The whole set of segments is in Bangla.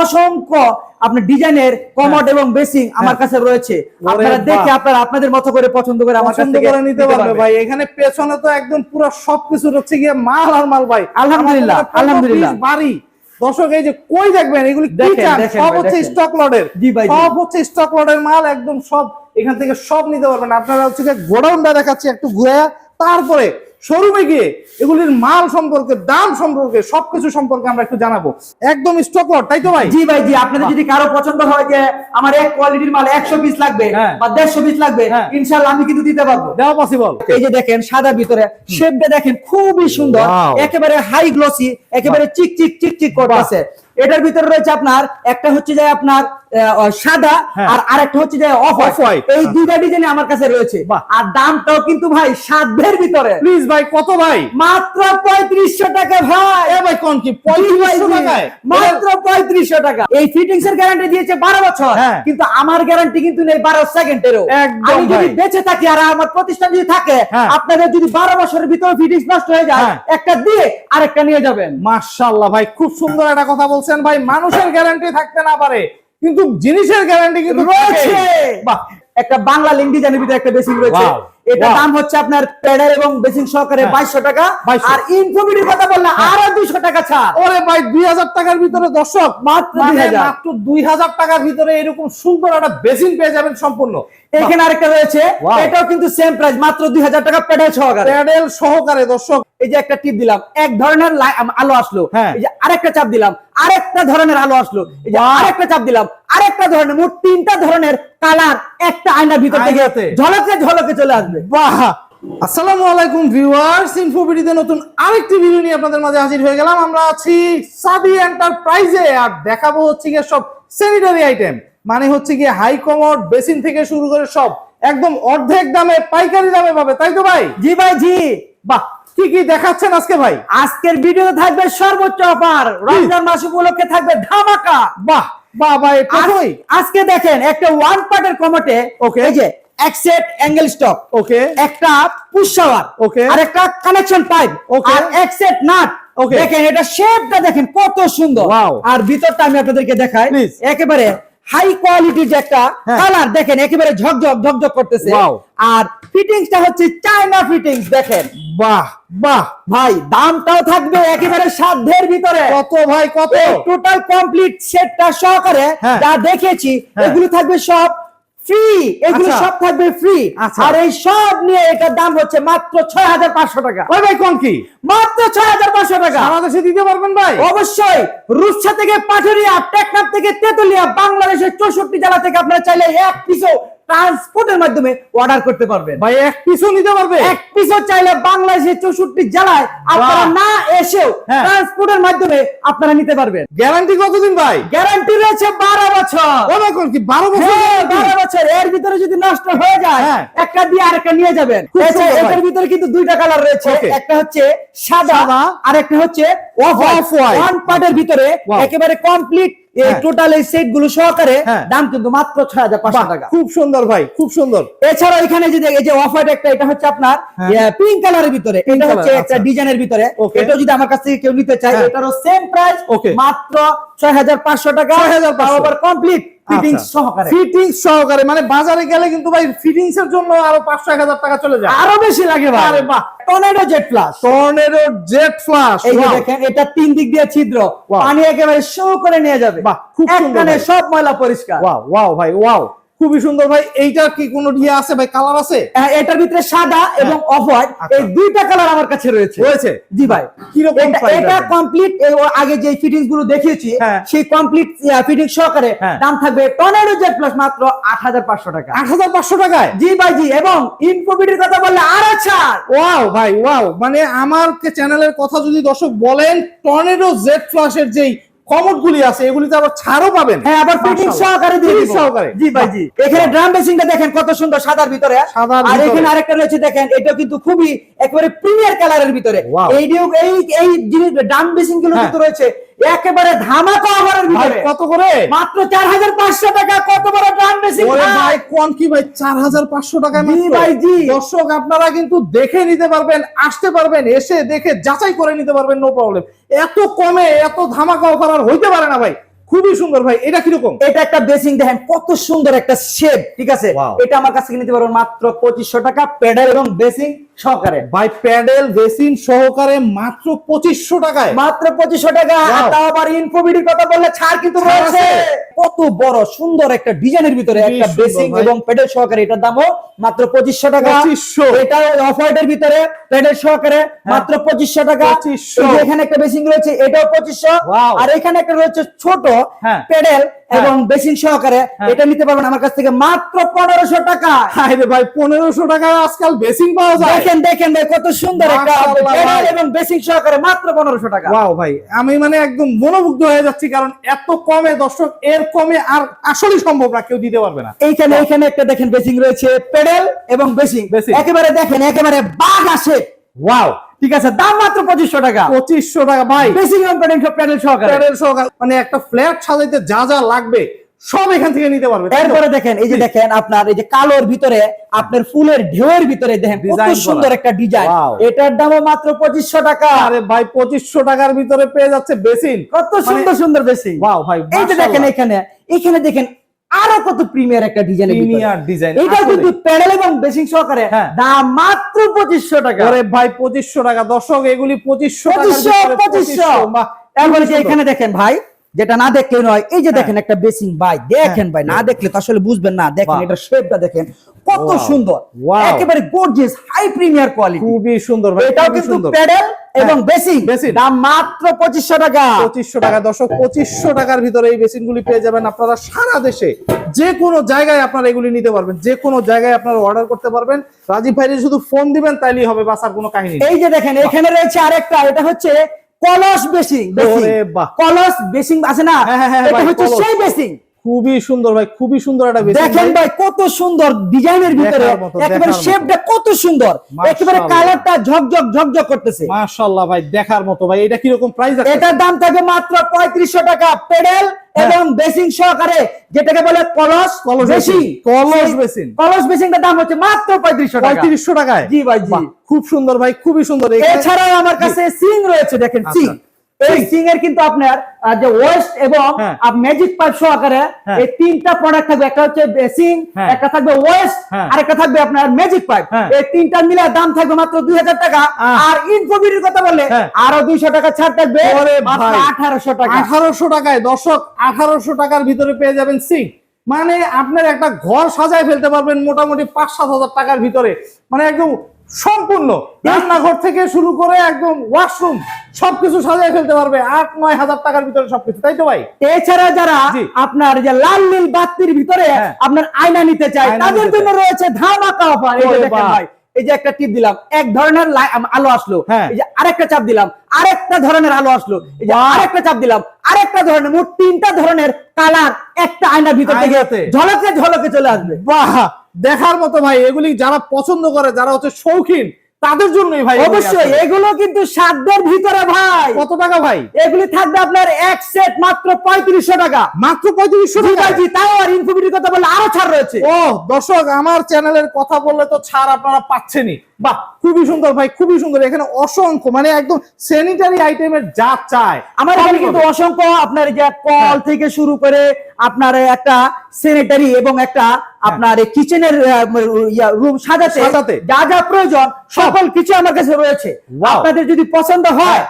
অসংখ্য আপনার ডিজাইনের কমোড এবং বেসিং আমার কাছে রয়েছে। আপনারা দেখে আপনারা আপনাদের মতো করে পছন্দ করে আমার কাছ করে নিতে পারবে ভাই। এখানে পেছনে তো একদম পুরো সবকিছু হচ্ছে গিয়ে মাল আর মাল ভাই। আলহামদুলিল্লাহ, আলহামদুলিল্লাহ। বাড়ি। দর্শক এই যে কই দেখবেন? এগুলি কি চান? সব হচ্ছে স্টক লটের সব হচ্ছে স্টক লটের মাল একদম সব এখান থেকে সব নিতে পারবেন। আপনারা হচ্ছে গোডাউনটা দেখাচ্ছি একটু ঘুরে তারপরে শোরুমে গিয়ে এগুলির মাল সম্পর্কে দাম সম্পর্কে সবকিছু সম্পর্কে আমরা একটু জানাব। একদম স্টক লট তাই তো ভাই? জি ভাই জি আপনাদের যদি কারও পছন্দ হয় যে আমার এক কোয়ালিটির মাল একশো পিস লাগবে হ্যাঁ। বা দেড়শো পিস লাগবে হ্যাঁ। ইনশাল্লাহ আমি কিন্তু দিতে পারব। দেওয়া পসিবল এই যে দেখেন সাদা ভিতরে শেপটা দেখেন খুবই সুন্দর একেবারে হাই গ্লসি একেবারে চিক চিক চিক চিক করতেছে। এটার ভিতরে রয়েছে আপনার একটা হচ্ছে যে আপনার সাদা হ্যাঁ। আর আরেকটা হচ্ছে যে অফ Off-white। এই দুইটা ডিজাইন আমার কাছে রয়েছে। আর দামটাও কিন্তু ভাই সাধ্যের ভিতরে। প্লিজ ভাই কত ভাই? মাত্র পঁয়ত্রিশশো টাকা ভাই। এ ভাই কোন কি? পঁয়ত্রিশশো টাকায়? মাত্র পঁয়ত্রিশশো টাকা। এই ফিটিংস এর গ্যারান্টি দিয়েছে বারো বছর। হ্যাঁ। কিন্তু আমার গ্যারান্টি কিন্তু নেই বারো সেকেন্ডেরও একদম আমি যদি বেঁচে থাকি আর আমার প্রতিষ্ঠান যদি থাকে হ্যাঁ। আপনাদের যদি বারো বছরের ভিতরে ফিটিংস নষ্ট হয়ে যায় হ্যাঁ। একটা দিয়ে আরেকটা নিয়ে যাবেন। মাশাআল্লাহ ভাই খুব সুন্দর একটা কথা বলছেন ভাই মানুষের গ্যারান্টি থাকতে না পারে কিন্তু জিনিসের গ্যারান্টি কিন্তু রয়েছে। একটা বাংলা লিঙ্ক ডিজাইনের ভিতরে একটা বেসিং রয়েছে। এটা দাম হচ্ছে আপনার প্যাডার এবং বেসিং সহকারে হ্যাঁ। বাইশশো টাকা। 2200 আর ইনফোমিটির কথা বললে আরও দুশো টাকা ছাড়। ওরে ভাই দুই হাজার টাকার ভিতরে দর্শক মাত্র 2000 মাত্র দুই হাজার টাকার ভিতরে এরকম সুন্দর একটা বেসিন পেয়ে যাবেন সম্পূর্ণ। এখানে আরেকটা রয়েছে। এটাও কিন্তু সেম প্রাইস মাত্র দুই হাজার টাকা প্যাডাল সহকারে। প্যাডেল সহকারে দর্শক। এই যে একটা টিপ দিলাম এক ধরনের আলো আসলো। হ্যাঁ। এই যে আরেকটা চাপ দিলাম আরেকটা ধরনের আলো আসলো। এই যে আরেকটা চাপ দিলাম আরেকটা ধরনের মোট তিনটা ধরনের কালার একটা আয়নার ভিতর থেকে। ঝলকে ঝলকে চলে আসবে। বাহ! আসসালামু আলাইকুম ভিউয়ার্স ইনফোবিডিতে নতুন আরেকটি ভিডিও নিয়ে আপনাদের মাঝে হাজির হয়ে গেলাম। আমরা আছি সাদি এন্টারপ্রাইজে আর দেখাবো হচ্ছে গিয়ে সব স্যানিটারি আইটেম মানে হচ্ছে গিয়ে হাই কমোড বেসিন থেকে শুরু করে সব একদম অর্ধেক দামে পাইকারি দামে পাবে তাই তো ভাই? জি ভাই জি। বাহ কি কি দেখাচ্ছেন আজকে ভাই? আজকের ভিডিওতে থাকবে সর্বোচ্চ অফার রমজান মাস উপলক্ষে থাকবে ধামাকা। বাহ বাহ ভাই প্রথমেই আজকে দেখেন একটা ওয়ান পার্টের কমোটে ওকে এই যে এক সেট অ্যাঙ্গেল স্টক ওকে একটা পুশ শাওয়ার ওকে আর একটা কানেকশন পাইপ ওকে আর এক সেট নাট. দেখেন এটা শেপটা দেখেন কত সুন্দর। আর ভিতরটা আমি আপনাদেরকে দেখাই। একেবারে হাই কোয়ালিটির যে একটা হ্যাঁ। কালার দেখেন একেবারে ঝকঝক ঝকঝক করতেছে। আর ফিটিংসটা হচ্ছে চায়না ফিটিংস দেখেন। বাহ বাহ। ভাই দামটাও থাকবে একেবারে সাধ্যের ভিতরে। কত ভাই কত? টোটাল কমপ্লিট সেটটা সহকারে হ্যাঁ। যা দেখেছি হ্যাঁ। এগুলো থাকবে সব ফ্রি এগুলো আচ্ছা। সব থাকবে ফ্রি আচ্ছা। আর এই সব নিয়ে এটার দাম হচ্ছে মাত্র ছয় হাজার পাঁচশো টাকা। ওই ভাই কোন কি? মাত্র ছয় হাজার পাঁচশো টাকা। বাংলাদেশে দিতে পারবেন ভাই? অবশ্যই। রূপসা থেকে পাটুরিয়া টেকনাফ থেকে তেতুলিয়া বাংলাদেশের চৌষট্টি জেলা থেকে আপনার চাইলে এক পিসও ট্রান্সপোর্টের মাধ্যমে অর্ডার করতে পারবেন। ভাই এক পিসও নিতে পারবে? এক পিসও চাইলে বাংলাদেশের চৌষট্টি জেলায় আপনারা না এসেও হ্যাঁ। ট্রান্সপোর্টের মাধ্যমে আপনারা নিতে পারবেন। গ্যারান্টি কতদিন ভাই? গ্যারান্টি রয়েছে বারো বছর। কি বারো বছর হ্যাঁ, বারো বছর। এর ভিতরে যদি নষ্ট হয়ে যায় হ্যাঁ। একটা দিয়ে আরেকটা নিয়ে যাবেন। এটার ভিতরে কিন্তু দুইটা কালার রয়েছে। একটা হচ্ছে সাদা। আর একটা হচ্ছে অফ. ওয়ান পার্টের ভিতরে একেবারে কমপ্লিট এই হ্যাঁ। টোটাল এই সেটগুলো সহকারে হ্যাঁ। দাম কিন্তু মাত্র ছয় হাজার পাঁচশো টাকা খুব সুন্দর ভাই খুব সুন্দর এছাড়া এখানে যে এই যে অফ একটা এটা হচ্ছে আপনার হ্যাঁ। পিঙ্ক কালারের ভিতরে এটা হচ্ছে একটা আচ্ছা। ডিজাইনের ভিতরে Okay. এটা যদি আমার কাছ থেকে কেউ নিতে চায় হ্যাঁ। এটারও সেম প্রাইস. মাত্র ছয় হাজার পাঁচশো টাকা 6,500 আবার কমপ্লিট ফিটিং আচ্ছা। সহকারে। মানে বাজারে গেলে কিন্তু ভাই ফিটিংস এর জন্য আরও পাঁচশো এক হাজার টাকা চলে যায়। আরও বেশি লাগে ভাই। আরে বাহ। Tornado jet plus tornado jet flash এই যে দেখেন এটা তিন দিক দিয়ে ছিদ্র। পানি একেবারে শো করে নিয়ে যাবে। বাহ, খুব সুন্দর সব ময়লা পরিষ্কার। ওয়াও ওয়াও ভাই ওয়াও খুবই সুন্দর ভাই। এইটা কি কোনো ইয়ে আছে ভাই? কালার আছে? হ্যাঁ, এটার ভিতরে সাদা এবং অফ হোয়াইট আচ্ছা। এই দুইটা কালার আমার কাছে রয়েছে। রয়েছে? জি ভাই। কীরকম এটা- এটা কমপ্লিট আগে যে ফিটিংসগুলো দেখিয়েছি হ্যাঁ। সেই কমপ্লিট ফিটিং সহকারে হ্যাঁ। দাম থাকবে টর্নেডো জেট প্লাস মাত্র আট হাজার পাঁচশো টাকা। আট হাজার পাঁচশো টাকায়? জি ভাই জি। এবং ইনফোবিটির কথা বললে আরও ছাড়। ওয়াও ভাই ওয়াও। মানে আমার চ্যানেলের কথা যদি দর্শক বলেন টর্নেডো জেড ফ্লাশের যেই কমোড গুলি আছে এগুলিতে আবার ছাড়ও পাবেন। হ্যাঁ আবার ফিটিং। সহকারে দিয়ে সহকারে। জি ভাই জি। এখানে ড্রাম বেসিংটা দেখেন কত সুন্দর সাদার ভিতরে। আর এখানে আরেকটা রয়েছে দেখেন এটা কিন্তু খুবই একেবারে প্রিমিয়ার কালারের ভিতরে। এই এই এই জিনিস ড্রাম বেসিংগুলো হ্যাঁ। কিন্তু রয়েছে। একেবারে ধামাকা অফারের ভিতরে। কত করে? মাত্র চার হাজার পাঁচশো টাকা কত বড় ড্রাম মেশিন ওরে ভাই। কোন কি ভাই চার হাজার পাঁচশো টাকায় জি মাত্র? ভাই, জি। দর্শক আপনারা কিন্তু দেখে নিতে পারবেন আসতে পারবেন এসে দেখে যাচাই করে নিতে পারবেন নো প্রবলেম এত কমে এত ধামাকা অফার আর হইতে পারে না ভাই। খুবই সুন্দর ভাই এটা কীরকম? এটা একটা বেসিং দেখেন কত সুন্দর একটা শেপ ঠিক আছে? এটা আমার কাছে নিতে পারবেন মাত্র পঁচিশশো টাকা প্যাডেল এবং ড্রেসিং সহকারে। ভাই প্যাডেল বেসিন সহকারে মাত্র পঁচিশশো টাকায়। মাত্র পঁচিশশো টাকা. তাও আবার ইনফোবিডির কথা বললে ছাড় কিন্তু রয়েছে। কত বড় সুন্দর একটা ডিজাইনের ভিতরে একটা বেসিং এবং প্যাডেল সহকারে এটার দামও মাত্র পঁচিশশো টাকা। 2500 এটা অফারের ভিতরে প্যাডেল সহকারে মাত্র পঁচিশশো টাকা। 2500 এই এখানে একটা বেসিং রয়েছে এটাও পঁচিশশো। আর এখানে একটা রয়েছে ছোট হ্যাঁ। প্যাডেল হ্যাঁ। এবং বেসিং সহকারে হ্যাঁ। এটা নিতে পারবেন আমার কাছ থেকে মাত্র পনেরোশো টাকা হায় ভাই পনেরোশো টাকায় আজকাল বেসিং পাওয়া যায়। দেখেন দেখেন ভাই কত সুন্দর একটা। এবং বেসিং সহকারে মাত্র পনেরোশো টাকা। ওয়াও ভাই আমি মানে একদম মনোমুগ্ধ হয়ে যাচ্ছি কারণ এত কমে দর্শক এর কমে আর আসলে সম্ভব না কেউ দিতে পারবে না। এইখানে এইখানে একটা দেখেন বেসিং রয়েছে পেডেল এবং বেসিং। একেবারে দেখেন একেবারে বাঘ আসে। ওয়াও। ঠিক আছে দাম মাত্র পঁচিশশো টাকা। পঁচিশশো টাকা ভাই। পেডেল প্যাডেল সহকারে। মানে একটা ফ্ল্যাট সাজাইতে যা যা লাগবে সব এখান থেকে নিতে পারবে তাই তো? এরপরে দেখেন এই যে দেখেন আপনার এই যে কালোর ভিতরে আপনার ফুলের ঢেউয়ের ভিতরে দেখেন কত সুন্দর একটা ডিজাইন এটার দামও মাত্র পঁচিশশো টাকা। আরে ভাই পঁচিশশো টাকার ভিতরে পেয়ে যাচ্ছে বেসিন। কত সুন্দর সুন্দর বেসিং ওয়াও ভাই এই যে দেখেন এখানে এখানে দেখেন আরও কত প্রিমিয়ার একটা ডিজাইন প্রিমিয়ার ডিজাইন এটা কিন্তু প্যাডেল এবং বেসিং সহকারে হ্যাঁ। দাম মাত্র পঁচিশশো টাকা। আরে ভাই পঁচিশশো টাকা। দর্শক এগুলি পঁচিশশো পঁচিশশো পঁচিশশো। তারপরে যে এখানে দেখেন ভাই যেটা না দেখলে নয় এই যে দেখেন একটা বেসিং ভাই দেখেন ভাই না দেখলে তো আসলে বুঝবেন না। দেখেন এটা শেপটা দেখেন কত সুন্দর। একেবারে গর্জিয়াস হাই প্রিমিয়ার কোয়ালিটি খুবই সুন্দর ভাই এটাও কিন্তু প্যাডেল এবং বেসিং দাম মাত্র পঁচিশশো টাকা। পঁচিশশো টাকা দর্শক পঁচিশশো টাকার ভিতরে এই বেসিন গুলি পেয়ে যাবেন আপনারা সারা দেশে। যে কোনো জায়গায় আপনারা এগুলি নিতে পারবেন যে কোনো জায়গায় আপনারা অর্ডার করতে পারবেন। রাজীব ভাইরে শুধু ফোন দিবেন তাইলেই হবে বাস আর কোনো কাহিনী এই যে দেখেন এখানে রয়েছে আরেকটা এটা হচ্ছে কলস বেসিং। কলস বেসিং আছে না? হ্যাঁ, হ্যাঁ, হ্যাঁ, এটা হচ্ছে সেই বেসিং খুবই সুন্দর ভাই খুবই সুন্দর একটা দেখেন ভাই। কত সুন্দর ডিজাইনের ভিতরে একেবারে শেপটা কত সুন্দর। একেবারে কালারটা ঝকঝক ঝকঝক করতেছে। মাশাআল্লাহ ভাই দেখার মতো ভাই এটা কীরকম প্রাইস আছে? এটার দাম থাকবে মাত্র পঁয়ত্রিশশো টাকা পেডেল এবং বেসিং সহকারে যেটাকে বলে কলস কলস বেসিং কলস বেসিন। কলস বেসিংটার দাম হচ্ছে মাত্র পঁয়ত্রিশশো টাকা। পঁয়ত্রিশশো টাকায়? জি ভাই, জি। খুব সুন্দর ভাই খুবই সুন্দর। এছাড়াও আমার কাছে সিং রয়েছে দেখেন আচ্ছা। সিং। এই সিং এর কিন্তু আপনার যে ওয়েস্ট এবং। ম্যাজিক পাইপ সহকারে। এই তিনটা প্রোডাক্ট থাকবে একটা হচ্ছে বেসিং। একটা থাকবে ওয়েস্ট। আর একটা থাকবে আপনার ম্যাজিক পাইপ। এই তিনটা মিলে দাম থাকবে মাত্র দুই হাজার টাকা আর ইনফোবিডির কথা বললে। আরও দুইশো টাকা ছাড় থাকবে ওরে মাত্র ভাই। আঠারোশো টাকা আঠারোশো টাকায় দর্শক আঠারোশো টাকার ভিতরে পেয়ে যাবেন সিং মানে আপনার একটা ঘর সাজায় ফেলতে পারবেন মোটামুটি পাঁচ সাত হাজার টাকার ভিতরে মানে একদম সম্পূর্ণ। রান্নাঘর থেকে শুরু করে একদম ওয়াশরুম সবকিছু সাজায় ফেলতে পারবে। আট নয় হাজার টাকার ভিতরে সবকিছু তাই তো ভাই? এছাড়া যারা আপনার যে লাল নীল বাতির ভিতরে হ্যাঁ। আপনার আয়না নিতে চায় তাদের জন্য রয়েছে ধামাকা অফার এই যে একটা টিপ দিলাম এক ধরনের আলো আসলো। হ্যাঁ। এই যে আরেকটা চাপ দিলাম আরেকটা ধরনের আলো আসলো। এই যে আরেকটা চাপ দিলাম আরেকটা ধরনের মোট তিনটা ধরনের কালার একটা আয়নার ভিতর থেকে ঝলকে ঝলকে চলে আসবে। বাহ। দেখার মতো ভাই এগুলি যারা পছন্দ করে যারা হচ্ছে শৌখিন তাদের জন্যই ভাই অবশ্যই এগুলো কিন্তু সাধ্যের ভিতরে ভাই। কত টাকা ভাই? এগুলি থাকবে আপনার এক সেট মাত্র পঁয়ত্রিশশো টাকা। মাত্র পঁয়ত্রিশশো টাকা জি তাও আর ইনফোবিটির কথা বললে আরও ছাড় রয়েছে। ও দর্শক আমার চ্যানেলের কথা বললে তো ছাড় আপনারা পাচ্ছেনই। বাহ খুবই সুন্দর ভাই খুবই সুন্দর। এখানে অসংখ্য মানে একদম স্যানিটারি আইটেমের যা চায় আমার এখানে কিন্তু অসংখ্য আপনার যে কল থেকে শুরু করে আপনার একটা স্যানিটারি এবং একটা আপনার কিচেনের রুম সাজাতে সাজাতে। যা যা প্রয়োজন সকল কিছু আমার কাছে রয়েছে। আপনাদের যদি পছন্দ হয়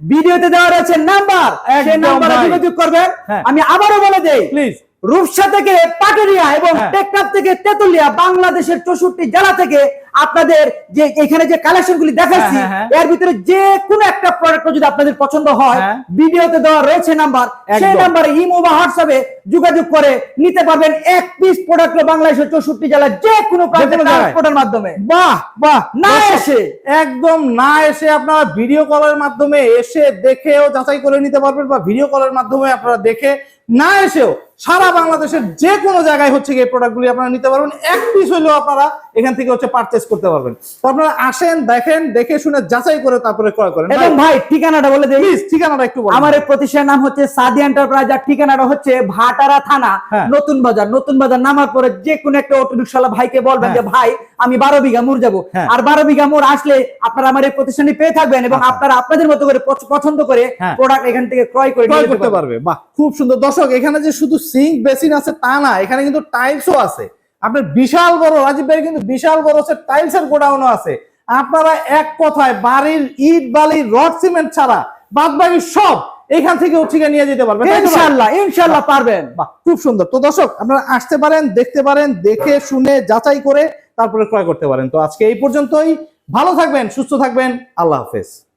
ভিডিওতে দেওয়া রয়েছে নাম্বার সেই নাম্বারে যোগাযোগ করবেন। হ্যাঁ। আমি আবারও বলে দেই প্লিজ রূপসা থেকে পাটুরিয়া এবং হ্যাঁ। টেকনাফ থেকে তেতুলিয়া বাংলাদেশের চৌষট্টি জেলা থেকে আপনাদের যে এখানে যে কালেকশন গুলি দেখাচ্ছি হ্যাঁ, হ্যাঁ। এর ভিতরে যে কোনো একটা প্রোডাক্ট যদি আপনাদের পছন্দ হয়। ভিডিওতে দেওয়া রয়েছে নাম্বার সেই নাম্বারে ইমো বা হোয়াটসঅ্যাপে যোগাযোগ করে নিতে পারবেন এক পিস প্রোডাক্ট বাংলাদেশের চৌষট্টি জেলার যে কোনো ট্রান্সপোর্টের মাধ্যমে বাহ বাহ না এসে একদম না এসে আপনারা ভিডিও কলের মাধ্যমে এসে দেখেও যাচাই করে নিতে পারবেন বা ভিডিও কলের মাধ্যমে আপনারা দেখে না এসেও সারা বাংলাদেশের যে কোনো জায়গায় হচ্ছে এই প্রোডাক্টগুলি আপনারা নিতে পারবেন এক পিস হইলেও আপনারা এখান থেকে হচ্ছে পারচেস করতে পারবেন তো আপনারা আসেন দেখেন দেখে শুনে যাচাই করে তারপরে ক্রয় করেন এবং ভাই ঠিকানাটা বলে দেই প্লিজ ঠিকানাটা একটু বলুন আমার এই প্রতিষ্ঠানের নাম হচ্ছে সাদি এন্টারপ্রাইজ আর ঠিকানাটা হচ্ছে ভাটারা থানা হ্যাঁ। নতুন বাজার নতুন বাজার নামার পরে যে কোনো একটা অটো রিক্সাওয়ালা ভাইকে বলবেন হ্যাঁ। যে ভাই আমি বারো বিঘা মোড় যাব হ্যাঁ। আর বারো বিঘা মোড় আসলে আপনারা আমার এই প্রতিষ্ঠানে পেয়ে থাকবেন এবং আচ্ছা। আপনারা আপনাদের মতো করে পছন্দ করে। প্রোডাক্ট এখান থেকে ক্রয় করে করতে পারবে বাহ খুব সুন্দর দর্শক এখানে যে শুধু সিঙ্ক বেসিন আছে তা না এখানে কিন্তু টাইলসও আছে। আপনার বিশাল বড় রাজীব ভাই কিন্তু বিশাল বড় হচ্ছে টাইলসের গোডাউনও আছে। আপনারা এক কথায় বাড়ির ইট বালি রড সিমেন্ট ছাড়া বাদ বাকি সব এখান থেকে হচ্ছে নিয়ে যেতে পারবেন ইনশাল্লাহ ইনশাল্লাহ পারবেন। বাহ। খুব সুন্দর। তো দর্শক আপনারা আসতে পারেন দেখতে পারেন দেখে শুনে যাচাই করে তারপরে ক্রয় করতে পারেন। তো আজকে এই পর্যন্তই। ভালো থাকবেন সুস্থ থাকবেন। আল্লাহ হাফেজ।